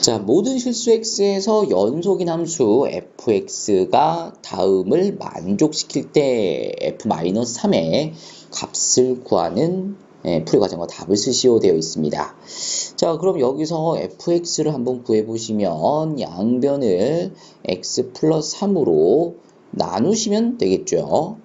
자, 모든 실수 x에서 연속인 함수 fx가 다음을 만족시킬 때 f-3의 값을 구하는 예, 풀이 과정과 답을 쓰시오 되어 있습니다. 자, 그럼 여기서 fx를 한번 구해보시면 양변을 x 플러스 3으로 나누시면 되겠죠.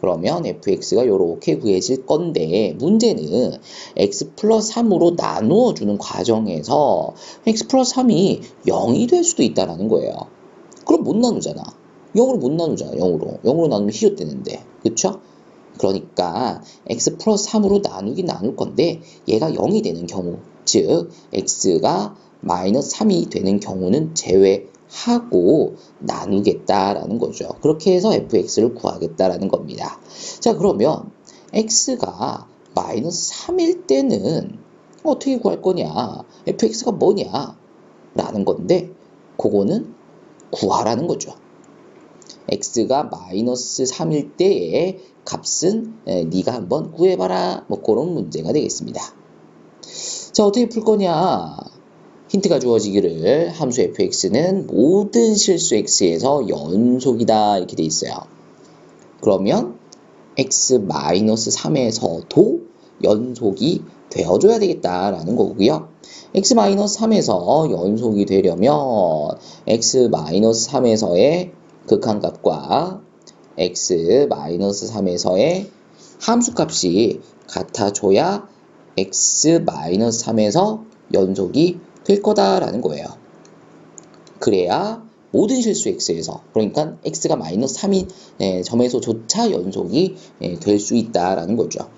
그러면 fx가 이렇게 구해질 건데 문제는 x 플러스 3으로 나누어 주는 과정에서 x 플러스 3이 0이 될 수도 있다라는 거예요. 그럼 못 나누잖아. 0으로 못 나누잖아. 0으로. 0으로 나누면 희조 되는데. 그쵸? 그러니까 x 플러스 3으로 나누긴 나눌 건데 얘가 0이 되는 경우 즉 x가 마이너스 3이 되는 경우는 제외 하고 나누겠다라는 거죠. 그렇게 해서 fx를 구하겠다라는 겁니다. 자 그러면 x가 마이너스 3일 때는 어떻게 구할 거냐 fx가 뭐냐 라는 건데 그거는 구하라는 거죠. x가 마이너스 3일 때의 값은 에, 네가 한번 구해봐라 뭐 그런 문제가 되겠습니다. 자 어떻게 풀 거냐 힌트가 주어지기를 함수 fx는 모든 실수 x에서 연속이다 이렇게 돼 있어요. 그러면 x 3에서도 연속이 되어줘야 되겠다라는 거고요. x 3에서 연속이 되려면 x 3에서의 극한값과 x-3에서의 함수값이 같아져야 x-3에서 연속이 될 거다라는 거예요. 그래야 모든 실수 x에서 그러니까 x가 마이너스 3인 예, 점에서조차 연속이 예, 될 수 있다라는 거죠.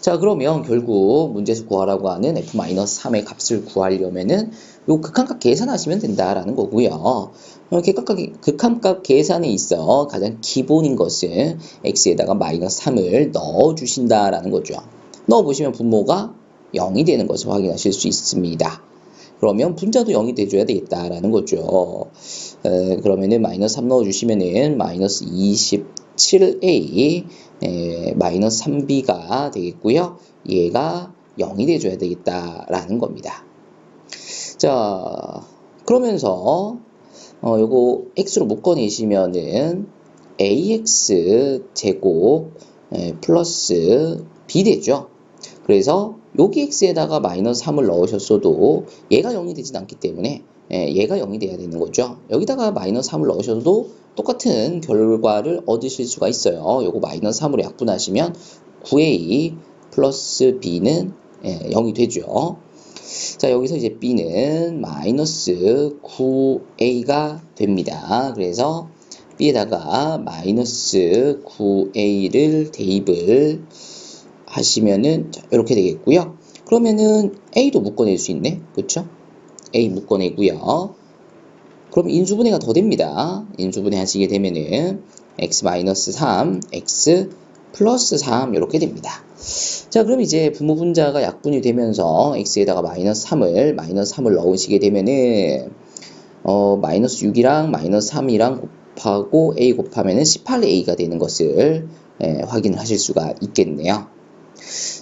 자 그러면 결국 문제에서 구하라고 하는 f-3의 값을 구하려면은 요 극한값 계산하시면 된다라는 거고요. 이렇게 극한값 계산에 있어 가장 기본인 것은 x에다가 마이너스 3을 넣어 주신다라는 거죠. 넣어 보시면 분모가 0이 되는 것을 확인하실 수 있습니다. 그러면 분자도 0이 돼줘야 되겠다라는 거죠. 에, 그러면은 마이너스 3 넣어주시면은 마이너스 27a 에, 마이너스 3b가 되겠고요. 얘가 0이 돼줘야 되겠다라는 겁니다. 자, 그러면서 어, 요거 x로 묶어내시면은 ax 제곱 에, 플러스 b 되죠. 그래서 여기 x에다가 마이너스 3을 넣으셨어도 얘가 0이 되진 않기 때문에 예, 얘가 0이 돼야 되는 거죠. 여기다가 마이너스 3을 넣으셔도 똑같은 결과를 얻으실 수가 있어요. 요거 마이너스 3으로 약분하시면 9a 플러스 b는 예, 0이 되죠. 자 여기서 이제 b는 마이너스 9a가 됩니다. 그래서 b에다가 마이너스 9a를 대입을 하시면은 이렇게 되겠고요. 그러면은 A도 묶어낼 수 있네. 그렇죠? A 묶어내고요. 그럼 인수분해가 더 됩니다. 인수분해 하시게 되면은 x-3, x 플러스 3 이렇게 됩니다. 자 그럼 이제 분모 분자가 약분이 되면서 x에다가 마이너스 3을 마이너스 3을 넣으시게 되면은 어 마이너스 6이랑 마이너스 3이랑 곱하고 a 곱하면은 18a가 되는 것을 예, 확인하실 수가 있겠네요.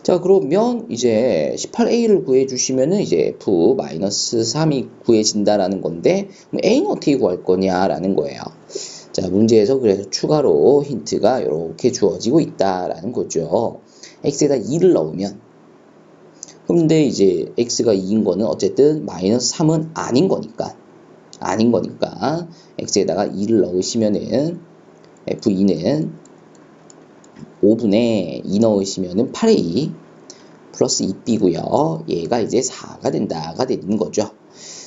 자 그러면 이제 18a를 구해주시면은 이제 f-3이 구해진다라는 건데 a는 어떻게 구할 거냐라는 거예요. 자 문제에서 그래서 추가로 힌트가 이렇게 주어지고 있다라는 거죠. x에다 2를 넣으면 근데 이제 x가 2인 거는 어쨌든 마이너스 3은 아닌 거니까 아닌 거니까 x에다가 2를 넣으시면은 f2는 5분에 2 넣으시면은 8a 플러스 2b고요. 얘가 이제 4가 된다가 되는 거죠.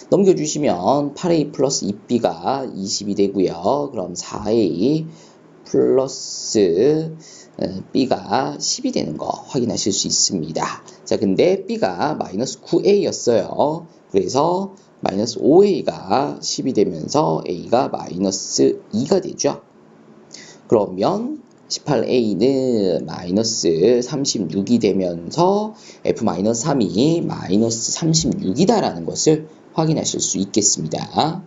넘겨주시면 8a 플러스 2b가 20이 되고요. 그럼 4a 플러스 b가 10이 되는 거 확인하실 수 있습니다. 자, 근데 b가 마이너스 9a였어요. 그래서 마이너스 5a가 10이 되면서 a가 마이너스 2가 되죠. 그러면 18a는 마이너스 36이 되면서 f-3이 마이너스 36이다라는 것을 확인하실 수 있겠습니다.